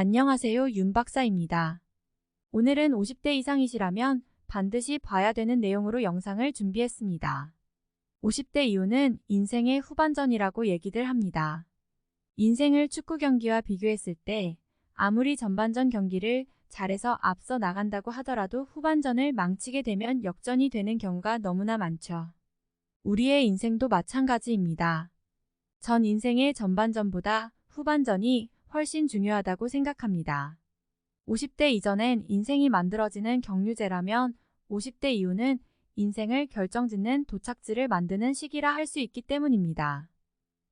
안녕하세요. 윤 박사입니다. 오늘은 50대 이상이시라면 반드시 봐야 되는 내용으로 영상을 준비했습니다. 50대 이후는 인생의 후반전이라고 얘기들 합니다. 인생을 축구 경기와 비교했을 때 아무리 전반전 경기를 잘해서 앞서 나간다고 하더라도 후반전을 망치게 되면 역전이 되는 경우가 너무나 많죠. 우리의 인생도 마찬가지입니다. 전 인생의 전반전보다 후반전이 훨씬 중요하다고 생각합니다. 50대 이전엔 인생이 만들어지는 경유제라면 50대 이후는 인생을 결정짓는 도착지를 만드는 시기라 할 수 있기 때문입니다.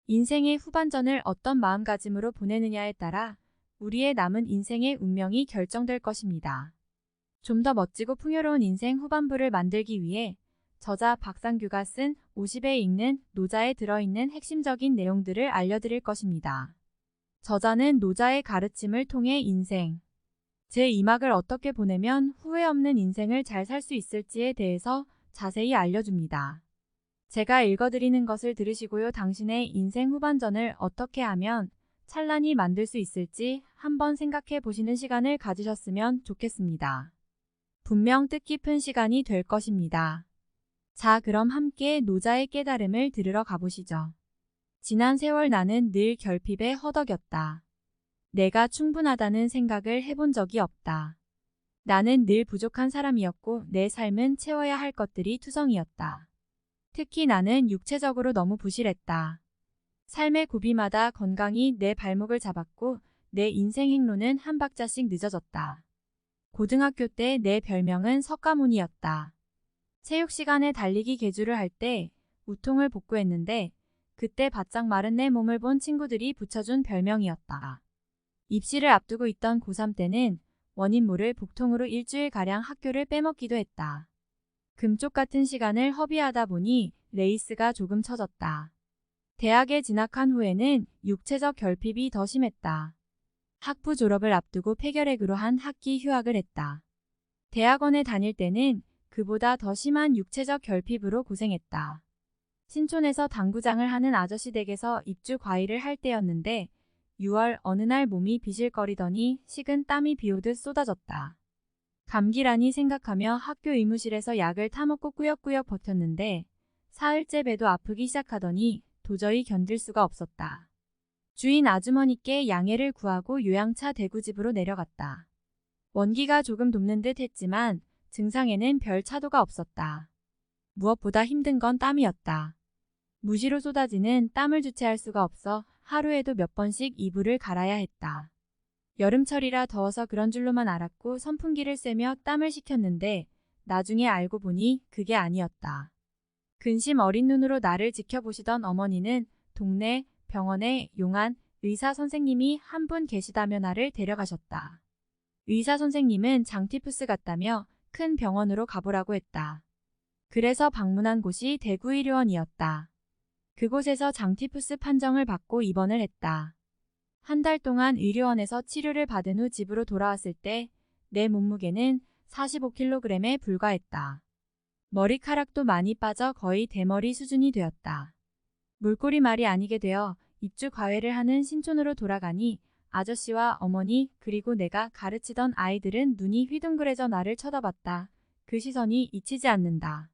인생의 후반전을 어떤 마음가짐으로 보내느냐에 따라 우리의 남은 인생의 운명이 결정될 것입니다. 좀 더 멋지고 풍요로운 인생 후반부를 만들기 위해 저자 박상규가 쓴 50에 읽는 노자에 들어있는 핵심적인 내용들을 알려드릴 것입니다. 저자는 노자의 가르침을 통해 인생, 제 2막을 어떻게 보내면 후회 없는 인생을 잘 살 수 있을지에 대해서 자세히 알려줍니다. 제가 읽어드리는 것을 들으시고요. 당신의 인생 후반전을 어떻게 하면 찬란히 만들 수 있을지 한번 생각해 보시는 시간을 가지셨으면 좋겠습니다. 분명 뜻깊은 시간이 될 것입니다. 자, 그럼 함께 노자의 깨달음을 들으러 가보시죠. 지난 세월 나는 늘 결핍에 허덕였다. 내가 충분하다는 생각을 해본 적이 없다. 나는 늘 부족한 사람이었고 내 삶은 채워야 할 것들이 투성이었다. 특히 나는 육체적으로 너무 부실했다. 삶의 고비마다 건강이 내 발목을 잡았고 내 인생 행로는 한 박자씩 늦어졌다. 고등학교 때 내 별명은 석가모니였다. 체육 시간에 달리기 개주를 할 때 우통을 복구했는데 그때 바짝 마른 내 몸을 본 친구들이 붙여준 별명이었다. 입시를 앞두고 있던 고3 때는 원인 모를 복통으로 일주일가량 학교를 빼먹기도 했다. 금쪽 같은 시간을 허비하다 보니 레이스가 조금 처졌다. 대학에 진학한 후에는 육체적 결핍이 더 심했다. 학부 졸업을 앞두고 폐결핵으로 한 학기 휴학을 했다. 대학원에 다닐 때는 그보다 더 심한 육체적 결핍으로 고생했다. 신촌에서 당구장을 하는 아저씨 댁에서 입주 과일을 할 때였는데 6월 어느 날 몸이 비실거리더니 식은 땀이 비오듯 쏟아졌다. 감기라니 생각하며 학교 의무실에서 약을 타먹고 꾸역꾸역 버텼는데 사흘째 배도 아프기 시작하더니 도저히 견딜 수가 없었다. 주인 아주머니께 양해를 구하고 요양차 대구집으로 내려갔다. 원기가 조금 돕는 듯 했지만 증상에는 별 차도가 없었다. 무엇보다 힘든 건 땀이었다. 무시로 쏟아지는 땀을 주체할 수가 없어 하루에도 몇 번씩 이불을 갈아야 했다. 여름철이라 더워서 그런 줄로만 알았고 선풍기를 쐬며 땀을 식혔는데 나중에 알고 보니 그게 아니었다. 근심 어린 눈으로 나를 지켜보시던 어머니는 동네 병원에 용한 의사 선생님이 한 분 계시다며 나를 데려가셨다. 의사 선생님은 장티푸스 같다며 큰 병원으로 가보라고 했다. 그래서 방문한 곳이 대구의료원이었다. 그곳에서 장티푸스 판정을 받고 입원을 했다. 한 달 동안 의료원에서 치료를 받은 후 집으로 돌아왔을 때 내 몸무게는 45kg에 불과했다. 머리카락도 많이 빠져 거의 대머리 수준이 되었다. 물꼬리 말이 아니게 되어 입주 과외를 하는 신촌으로 돌아가니 아저씨와 어머니 그리고 내가 가르치던 아이들은 눈이 휘둥그레져 나를 쳐다봤다. 그 시선이 잊히지 않는다.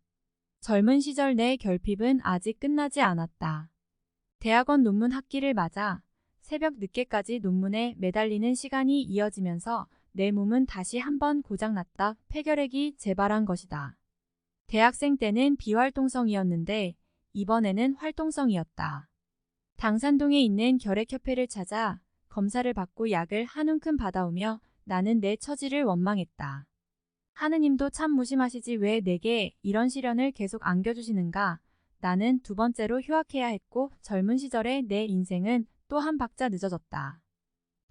젊은 시절 내 결핍은 아직 끝나지 않았다. 대학원 논문 학기를 맞아 새벽 늦게까지 논문에 매달리는 시간이 이어지면서 내 몸은 다시 한번 고장났다. 폐결핵이 재발한 것이다. 대학생 때는 비활동성이었는데 이번에는 활동성이었다. 당산동에 있는 결핵협회를 찾아 검사를 받고 약을 한 움큼 받아오며 나는 내 처지를 원망했다. 하느님도 참 무심하시지 왜 내게 이런 시련을 계속 안겨주시는가. 나는 두 번째로 휴학해야 했고 젊은 시절의 내 인생은 또 한 박자 늦어졌다.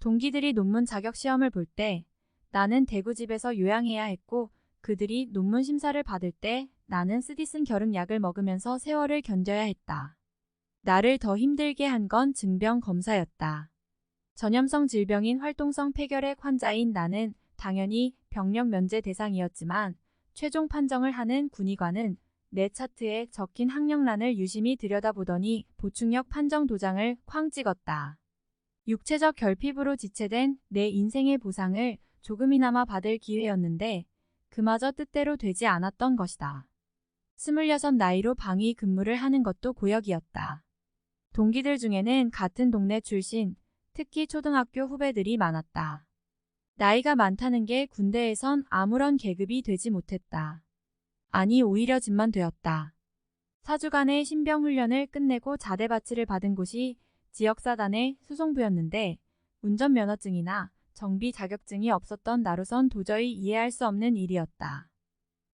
동기들이 논문 자격 시험을 볼 때 나는 대구집에서 요양해야 했고 그들이 논문 심사를 받을 때 나는 쓰디쓴 결핵약을 먹으면서 세월을 견뎌야 했다. 나를 더 힘들게 한 건 증병 검사였다. 전염성 질병인 활동성 폐결핵 환자인 나는 당연히 병력 면제 대상이었지만 최종 판정을 하는 군의관은 내 차트에 적힌 학력란을 유심히 들여다보더니 보충력 판정 도장을 쾅 찍었다. 육체적 결핍으로 지체된 내 인생의 보상을 조금이나마 받을 기회였는데 그마저 뜻대로 되지 않았던 것이다. 26 나이로 방위 근무를 하는 것도 고역이었다. 동기들 중에는 같은 동네 출신, 특히 초등학교 후배들이 많았다. 나이가 많다는 게 군대에선 아무런 계급이 되지 못했다. 아니 오히려 집만 되었다. 4주간의 신병 훈련을 끝내고 자대 바치를 받은 곳이 지역사단의 수송부였는데 운전면허증이나 정비 자격증이 없었던 나로선 도저히 이해할 수 없는 일이었다.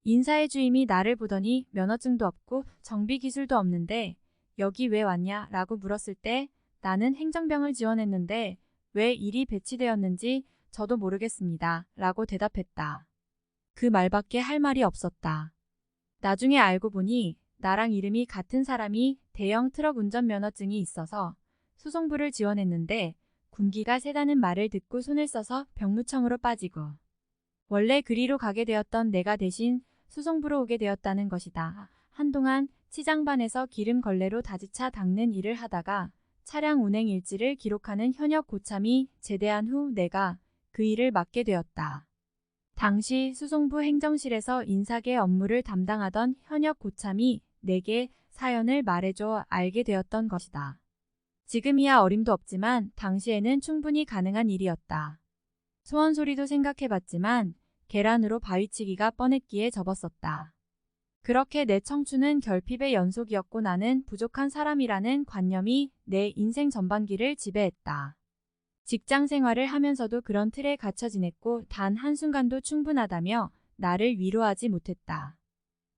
인사의 주임이 나를 보더니 면허증도 없고 정비 기술도 없는데 여기 왜 왔냐 라고 물었을 때 나는 행정병을 지원했는데 왜 일이 배치되었는지 저도 모르겠습니다 라고 대답했다. 그 말밖에 할 말이 없었다. 나중에 알고 보니 나랑 이름이 같은 사람이 대형 트럭 운전면허증이 있어서 수송부를 지원했는데 군기가 세다는 말을 듣고 손을 써서 병무청으로 빠지고 원래 그리로 가게 되었던 내가 대신 수송부로 오게 되었다는 것이다. 한동안 치장반에서 기름 걸레로 다지차 닦는 일을 하다가 차량 운행 일지를 기록하는 현역 고참이 제대한 후 내가 그 일을 맡게 되었다. 당시 수송부 행정실에서 인사계 업무를 담당하던 현역 고참이 내게 사연을 말해줘 알게 되었던 것이다. 지금이야 어림도 없지만 당시에는 충분히 가능한 일이었다. 소원 소리도 생각해봤지만 계란으로 바위치기가 뻔했기에 접었었다. 그렇게 내 청춘은 결핍의 연속이었고 나는 부족한 사람이라는 관념이 내 인생 전반기를 지배했다. 직장 생활을 하면서도 그런 틀에 갇혀 지냈고 단 한순간도 충분하다며 나를 위로하지 못했다.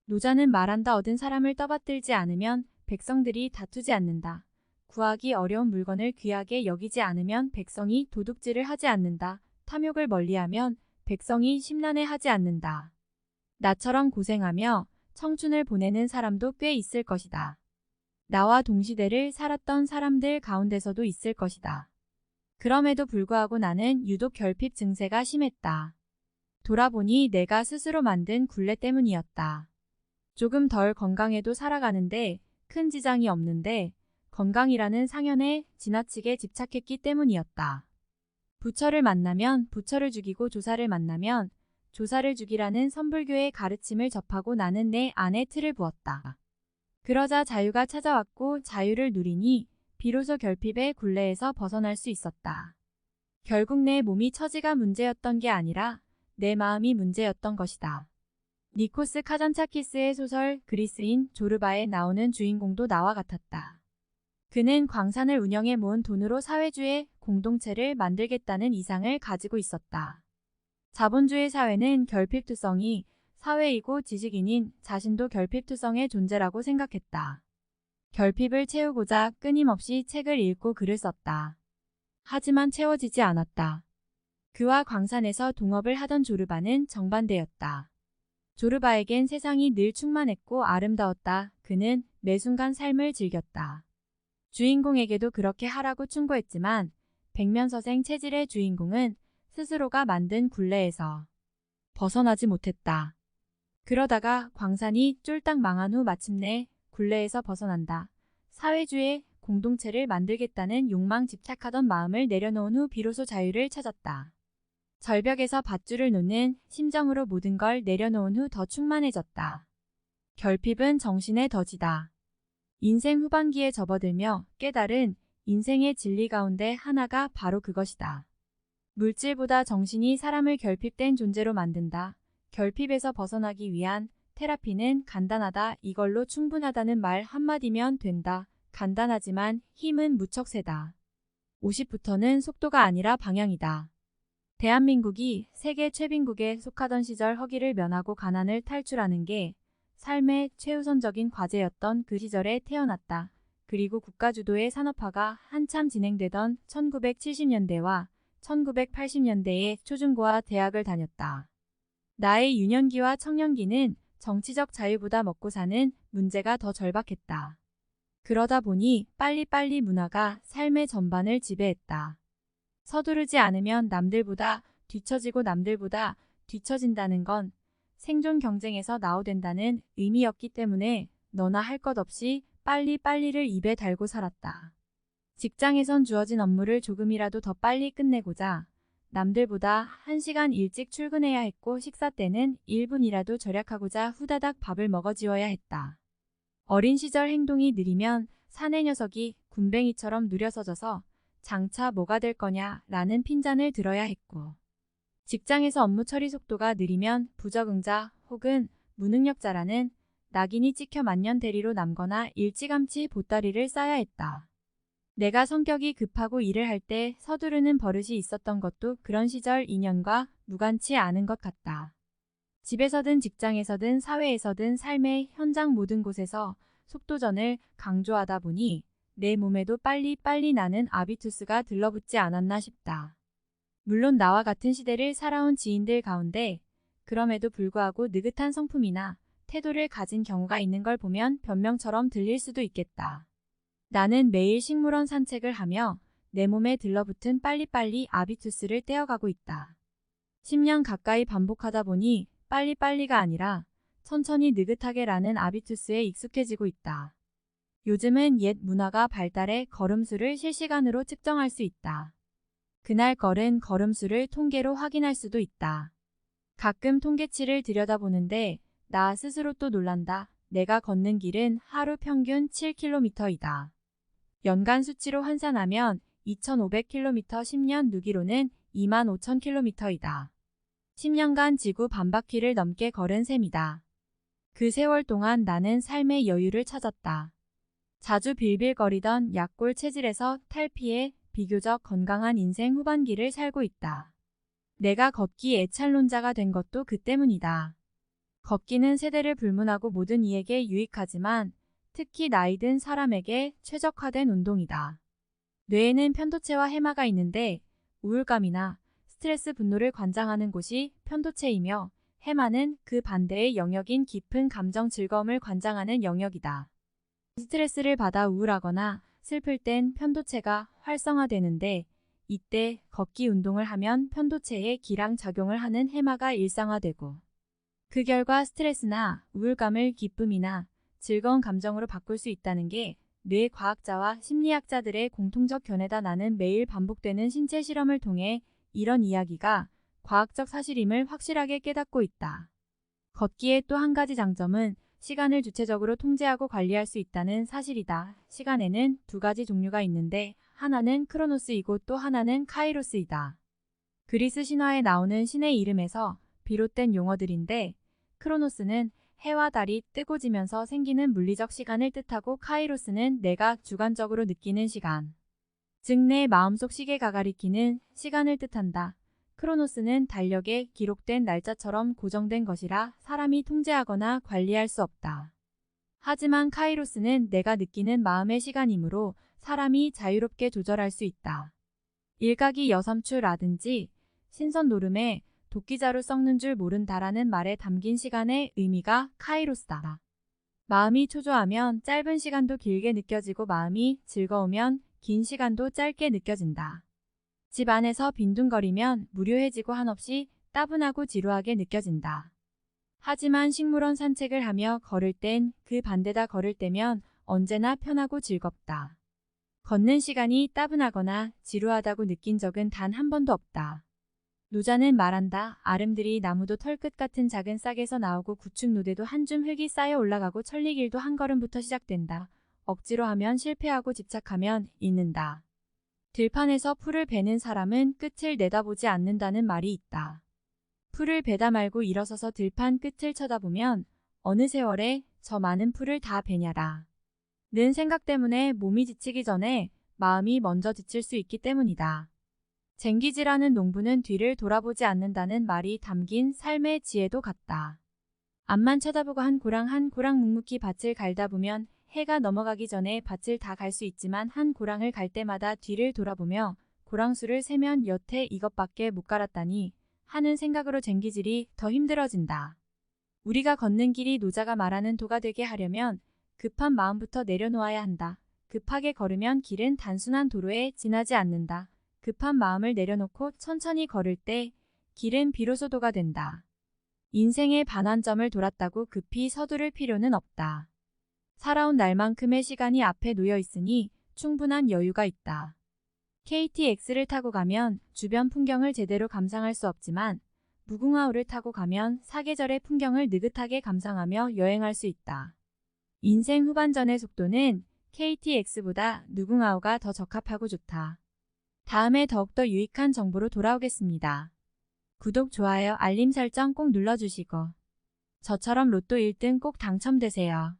노자는 말한다 얻은 사람을 떠받들지 않으면 백성들이 다투지 않는다. 구하기 어려운 물건을 귀하게 여기지 않으면 백성이 도둑질을 하지 않는다. 탐욕을 멀리하면 백성이 심란해 하지 않는다. 나처럼 고생하며 청춘을 보내는 사람도 꽤 있을 것이다. 나와 동시대를 살았던 사람들 가운데서도 있을 것이다. 그럼에도 불구하고 나는 유독 결핍 증세가 심했다. 돌아보니 내가 스스로 만든 굴레 때문이었다. 조금 덜 건강해도 살아가는데 큰 지장이 없는데 건강이라는 상현에 지나치게 집착했기 때문이었다. 부처를 만나면 부처를 죽이고 조사를 만나면 조사를 죽이라는 선불교의 가르침을 접하고 나는 내 안에 틀을 부었다. 그러자 자유가 찾아왔고 자유를 누리니 비로소 결핍의 굴레에서 벗어날 수 있었다. 결국 내 몸이 처지가 문제였던 게 아니라 내 마음이 문제였던 것이다. 니코스 카잔차키스의 소설 그리스인 조르바에 나오는 주인공도 나와 같았다. 그는 광산을 운영해 모은 돈으로 사회주의 공동체를 만들겠다는 이상을 가지고 있었다. 자본주의 사회는 결핍투성이 사회이고 지식인인 자신도 결핍투성의 존재라고 생각했다. 결핍을 채우고자 끊임없이 책을 읽고 글을 썼다. 하지만 채워지지 않았다. 그와 광산에서 동업을 하던 조르바는 정반대였다. 조르바에겐 세상이 늘 충만했고 아름다웠다. 그는 매 순간 삶을 즐겼다. 주인공에게도 그렇게 하라고 충고했지만 백면서생 체질의 주인공은 스스로가 만든 굴레에서 벗어나지 못했다. 그러다가 광산이 쫄딱 망한 후 마침내 굴레에서 벗어난다. 사회주의 공동체를 만들겠다는 욕망 집착하던 마음을 내려놓은 후 비로소 자유를 찾았다. 절벽에서 밧줄을 놓는 심정으로 모든 걸 내려놓은 후 더 충만해졌다. 결핍은 정신의 덫이다. 인생 후반기에 접어들며 깨달은 인생의 진리 가운데 하나가 바로 그것이다. 물질보다 정신이 사람을 결핍된 존재로 만든다. 결핍에서 벗어나기 위한 테라피는 간단하다. 이걸로 충분하다는 말 한마디면 된다. 간단하지만 힘은 무척 세다. 50부터는 속도가 아니라 방향이다. 대한민국이 세계 최빈국에 속하던 시절 허기를 면하고 가난을 탈출하는 게 삶의 최우선적인 과제였던 그 시절에 태어났다. 그리고 국가주도의 산업화가 한참 진행되던 1970년대와 1980년대에 초중고와 대학을 다녔다. 나의 유년기와 청년기는 정치적 자유보다 먹고 사는 문제가 더 절박했다. 그러다 보니 빨리빨리 문화가 삶의 전반을 지배했다. 서두르지 않으면 남들보다 뒤처지고 남들보다 뒤처진다는 건 생존 경쟁에서 나오된다는 의미였기 때문에 너나 할 것 없이 빨리빨리를 입에 달고 살았다. 직장에선 주어진 업무를 조금이라도 더 빨리 끝내고자 남들보다 1시간 일찍 출근해야 했고 식사 때는 1분이라도 절약하고자 후다닥 밥을 먹어지워야 했다. 어린 시절 행동이 느리면 사내 녀석이 군뱅이처럼 누려서져서 장차 뭐가 될 거냐 라는 핀잔을 들어야 했고 직장에서 업무 처리 속도가 느리면 부적응자 혹은 무능력자라는 낙인이 찍혀 만년 대리로 남거나 일찌감치 보따리를 싸야 했다. 내가 성격이 급하고 일을 할 때 서두르는 버릇이 있었던 것도 그런 시절 인연과 무관치 않은 것 같다. 집에서든 직장에서든 사회에서든 삶의 현장 모든 곳에서 속도전을 강조하다 보니 내 몸에도 빨리빨리 나는 아비투스가 들러붙지 않았나 싶다. 물론 나와 같은 시대를 살아온 지인들 가운데 그럼에도 불구하고 느긋한 성품이나 태도를 가진 경우가 있는 걸 보면 변명처럼 들릴 수도 있겠다. 나는 매일 식물원 산책을 하며 내 몸에 들러붙은 빨리빨리 아비투스를 떼어가고 있다. 10년 가까이 반복하다 보니 빨리빨리가 아니라 천천히 느긋하게라는 아비투스에 익숙해지고 있다. 요즘은 옛 문화가 발달해 걸음수를 실시간으로 측정할 수 있다. 그날 걸은 걸음수를 통계로 확인할 수도 있다. 가끔 통계치를 들여다보는데 나 스스로 또 놀란다. 내가 걷는 길은 하루 평균 7km이다. 연간 수치로 환산하면 2500km 10년 누기로는 25000km이다. 10년간 지구 반바퀴를 넘게 걸은 셈이다. 그 세월 동안 나는 삶의 여유를 찾았다. 자주 빌빌거리던 약골 체질에서 탈피해 비교적 건강한 인생 후반기를 살고 있다. 내가 걷기 애찰론자가 된 것도 그 때문이다. 걷기는 세대를 불문하고 모든 이에게 유익하지만 특히 나이 든 사람에게 최적화된 운동이다. 뇌에는 편도체와 해마가 있는데 우울감이나 스트레스 분노를 관장하는 곳이 편도체이며 해마는 그 반대의 영역인 깊은 감정 즐거움을 관장하는 영역이다. 스트레스를 받아 우울하거나 슬플 땐 편도체가 활성화되는데 이때 걷기 운동을 하면 편도체에 기랑 작용을 하는 해마가 일상화되고 그 결과 스트레스나 우울감을 기쁨이나 즐거운 감정으로 바꿀 수 있다는 게 뇌 과학자와 심리학자들의 공통적 견해다 나는 매일 반복되는 신체 실험을 통해 이런 이야기가 과학적 사실임을 확실하게 깨닫고 있다. 걷기의 또 한 가지 장점은 시간을 주체적으로 통제하고 관리할 수 있다는 사실이다. 시간에는 두 가지 종류가 있는데 하나는 크로노스이고 또 하나는 카이로스이다. 그리스 신화에 나오는 신의 이름에서 비롯된 용어들인데 크로노스는 해와 달이 뜨고 지면서 생기는 물리적 시간을 뜻하고 카이로스는 내가 주관적으로 느끼는 시간. 즉 내 마음속 시계가 가리키는 시간을 뜻한다. 크로노스는 달력에 기록된 날짜처럼 고정된 것이라 사람이 통제하거나 관리할 수 없다. 하지만 카이로스는 내가 느끼는 마음의 시간이므로 사람이 자유롭게 조절할 수 있다. 일각이 여삼추라든지 신선 노름에 도끼자루 썩는 줄 모른다라는 말에 담긴 시간의 의미가 카이로스다. 마음이 초조하면 짧은 시간도 길게 느껴지고 마음이 즐거우면 긴 시간도 짧게 느껴진다. 집 안에서 빈둥거리면 무료해지고 한없이 따분하고 지루하게 느껴진다. 하지만 식물원 산책을 하며 걸을 땐 그 반대다 걸을 때면 언제나 편하고 즐겁다. 걷는 시간이 따분하거나 지루하다고 느낀 적은 단 한 번도 없다. 노자는 말한다. 아름들이 나무도 털끝 같은 작은 싹에서 나오고 구축 노대도 한 줌 흙이 쌓여 올라가고 천리길도 한 걸음부터 시작된다. 억지로 하면 실패하고 집착하면 잊는다. 들판에서 풀을 베는 사람은 끝을 내다보지 않는다는 말이 있다. 풀을 베다 말고 일어서서 들판 끝을 쳐다보면 어느 세월에 저 많은 풀을 다 베냐라. 는 생각 때문에 몸이 지치기 전에 마음이 먼저 지칠 수 있기 때문이다. 쟁기지라는 농부는 뒤를 돌아보지 않는다는 말이 담긴 삶의 지혜도 같다. 앞만 쳐다보고 한 고랑 한 고랑 묵묵히 밭을 갈다 보면 해가 넘어가기 전에 밭을 다 갈 수 있지만 한 고랑을 갈 때마다 뒤를 돌아보며 고랑수를 세면 여태 이것밖에 못 갈았다니 하는 생각으로 쟁기질이 더 힘들어진다. 우리가 걷는 길이 노자가 말하는 도가 되게 하려면 급한 마음부터 내려놓아야 한다. 급하게 걸으면 길은 단순한 도로에 지나지 않는다. 급한 마음을 내려놓고 천천히 걸을 때 길은 비로소 도가 된다. 인생의 반환점을 돌았다고 급히 서두를 필요는 없다. 살아온 날만큼의 시간이 앞에 놓여 있으니 충분한 여유가 있다. KTX를 타고 가면 주변 풍경을 제대로 감상할 수 없지만 무궁화호를 타고 가면 사계절의 풍경을 느긋하게 감상하며 여행할 수 있다. 인생 후반전의 속도는 KTX보다 무궁화호가 더 적합하고 좋다. 다음에 더욱더 유익한 정보로 돌아오겠습니다. 구독, 좋아요, 알림 설정 꼭 눌러주시고 저처럼 로또 1등 꼭 당첨되세요.